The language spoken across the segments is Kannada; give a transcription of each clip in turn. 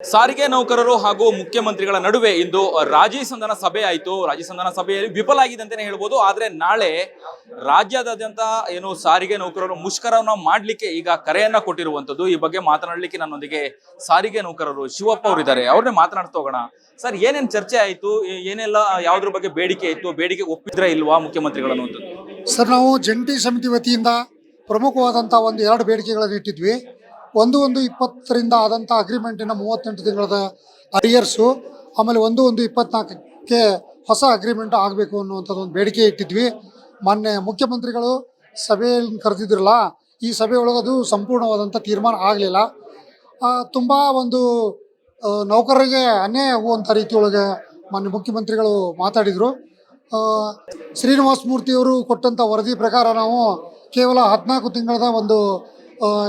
ಸಾರಿಗೆ ನೌಕರರು ಹಾಗೂ ಮುಖ್ಯಮಂತ್ರಿಗಳ ನಡುವೆ ಇಂದು ರಾಜಿ ಸಂಧಾನ ಸಭೆ ಆಯಿತು. ರಾಜಿ ಸಂಧಾನ ಸಭೆಯಲ್ಲಿ ವಿಫಲ ಆಗಿದೆ ಅಂತಾನೆ ಹೇಳ್ಬೋದು. ಆದ್ರೆ ನಾಳೆ ರಾಜ್ಯಾದ್ಯಂತ ಏನು ಸಾರಿಗೆ ನೌಕರರು ಮುಷ್ಕರವನ್ನು ಮಾಡ್ಲಿಕ್ಕೆ ಈಗ ಕರೆಯನ್ನ ಕೊಟ್ಟಿರುವಂತದ್ದು. ಈ ಬಗ್ಗೆ ಮಾತನಾಡ್ಲಿಕ್ಕೆ ನನ್ನೊಂದಿಗೆ ಸಾರಿಗೆ ನೌಕರರು ಶಿವಪ್ಪ ಅವರಿದ್ದಾರೆ ಅವ್ರನ್ನೇ ಮಾತನಾಡ್ತಾ ಹೋಗೋಣ. ಸರ್, ಏನೇನ್ ಚರ್ಚೆ ಆಯ್ತು? ಏನೆಲ್ಲ ಯಾವ್ದ್ರ ಬಗ್ಗೆ ಬೇಡಿಕೆ ಇತ್ತು? ಬೇಡಿಕೆ ಒಪ್ಪಿದ್ರೆ ಇಲ್ವಾ ಮುಖ್ಯಮಂತ್ರಿಗಳನ್ನು ಸರ್, ನಾವು ಜಂಟಿ ಸಮಿತಿ ವತಿಯಿಂದ ಪ್ರಮುಖವಾದಂತಹ ಒಂದು ಎರಡು ಬೇಡಿಕೆಗಳನ್ನು ಇಟ್ಟಿದ್ವಿ. ಒಂದು ಒಂದು ಇಪ್ಪತ್ತರಿಂದ ಆದಂಥ ಅಗ್ರಿಮೆಂಟಿನ ಮೂವತ್ತೆಂಟು ತಿಂಗಳದ ಅರಿಯರ್ಸು ಆಮೇಲೆ ಒಂದು ಒಂದು ಇಪ್ಪತ್ನಾಲ್ಕಕ್ಕೆ ಹೊಸ ಅಗ್ರಿಮೆಂಟ್ ಆಗಬೇಕು ಅನ್ನುವಂಥದ್ದು ಒಂದು ಬೇಡಿಕೆ ಇಟ್ಟಿದ್ವಿ. ಮೊನ್ನೆ ಮುಖ್ಯಮಂತ್ರಿಗಳು ಸಭೆಯಲ್ಲಿ ಕರೆದಿದ್ರಲ್ಲ, ಈ ಸಭೆಯೊಳಗೆ ಅದು ಸಂಪೂರ್ಣವಾದಂಥ ತೀರ್ಮಾನ ಆಗಲಿಲ್ಲ. ತುಂಬ ಒಂದು ನೌಕರರಿಗೆ ಅನ್ಯಾಯ ಆಗುವಂಥ ರೀತಿಯೊಳಗೆ ಮಾನ್ಯ ಮುಖ್ಯಮಂತ್ರಿಗಳು ಮಾತಾಡಿದರು. ಶ್ರೀನಿವಾಸ ಮೂರ್ತಿಯವರು ಕೊಟ್ಟಂಥ ವರದಿ ಪ್ರಕಾರ ನಾವು ಕೇವಲ ಹದಿನಾಲ್ಕು ತಿಂಗಳದ ಒಂದು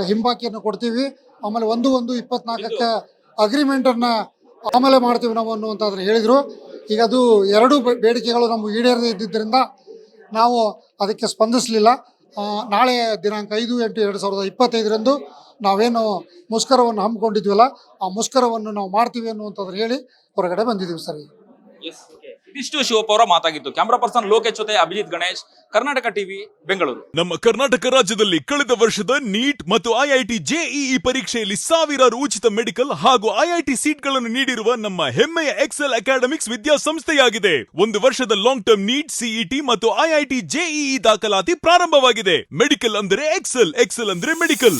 ಹಿಂಬಾಕಿಯನ್ನು ಕೊಡ್ತೀವಿ. ಆಮೇಲೆ ಒಂದು ಒಂದು ಇಪ್ಪತ್ನಾಲ್ಕಕ್ಕೆ ಅಗ್ರಿಮೆಂಟನ್ನು ಆಮೇಲೆ ಮಾಡ್ತೀವಿ ನಾವು ಅನ್ನುವಂಥದ್ದನ್ನು ಹೇಳಿದರು. ಈಗ ಅದು ಎರಡು ಬೇಡಿಕೆಗಳು ನಮಗೆ ಈಡೇರದೇ ಇದ್ದಿದ್ದರಿಂದ ನಾವು ಅದಕ್ಕೆ ಸ್ಪಂದಿಸಲಿಲ್ಲ. ನಾಳೆ ದಿನಾಂಕ ಐದು ಎಂಟು ಎರಡು ಸಾವಿರದ ಇಪ್ಪತ್ತೈದರಂದು ನಾವೇನು ಮುಷ್ಕರವನ್ನು ಹಮ್ಮಿಕೊಂಡಿದ್ವಲ್ಲ, ಆ ಮುಷ್ಕರವನ್ನು ನಾವು ಮಾಡ್ತೀವಿ ಅನ್ನುವಂಥದ್ರು ಹೇಳಿ ಹೊರಗಡೆ ಬಂದಿದ್ದೀವಿ ಸರ್ ಇದಿಷ್ಟು ಶಿವಪೌರ ಮಾತಾಗಿತ್ತು. ಕ್ಯಾಮರಾ ಪರ್ಸನ್ ಲೋಕೇಶ್ ಜೊತೆ ಅಭಿಜಿತ್ ಗಣೇಶ್, ಕರ್ನಾಟಕ ಟಿವಿ, ಬೆಂಗಳೂರು. ನಮ್ಮ ಕರ್ನಾಟಕ ರಾಜ್ಯದಲ್ಲಿ ಕಳೆದ ವರ್ಷದ ನೀಟ್ ಮತ್ತು ಐಐಟಿ ಜೆಇಇ ಪರೀಕ್ಷೆಯಲ್ಲಿ ಸಾವಿರಾರು ಉಚಿತ ಮೆಡಿಕಲ್ ಹಾಗೂ ಐಐಟಿ ಸೀಟ್ಗಳನ್ನು ನೀಡಿರುವ ನಮ್ಮ ಹೆಮ್ಮೆಯ ಎಕ್ಸೆಲ್ ಅಕಾಡೆಮಿಕ್ಸ್ ವಿದ್ಯಾಸಂಸ್ಥೆಯಾಗಿದೆ. ಒಂದು ವರ್ಷದ ಲಾಂಗ್ ಟರ್ಮ್ ನೀಟ್, ಸಿಇಟಿ ಮತ್ತು ಐಐಟಿ ಜೆಇಇ ದಾಖಲಾತಿ ಪ್ರಾರಂಭವಾಗಿದೆ. ಮೆಡಿಕಲ್ ಅಂದರೆ ಎಕ್ಸೆಲ್ ಎಕ್ಸೆಲ್ ಅಂದ್ರೆ ಮೆಡಿಕಲ್.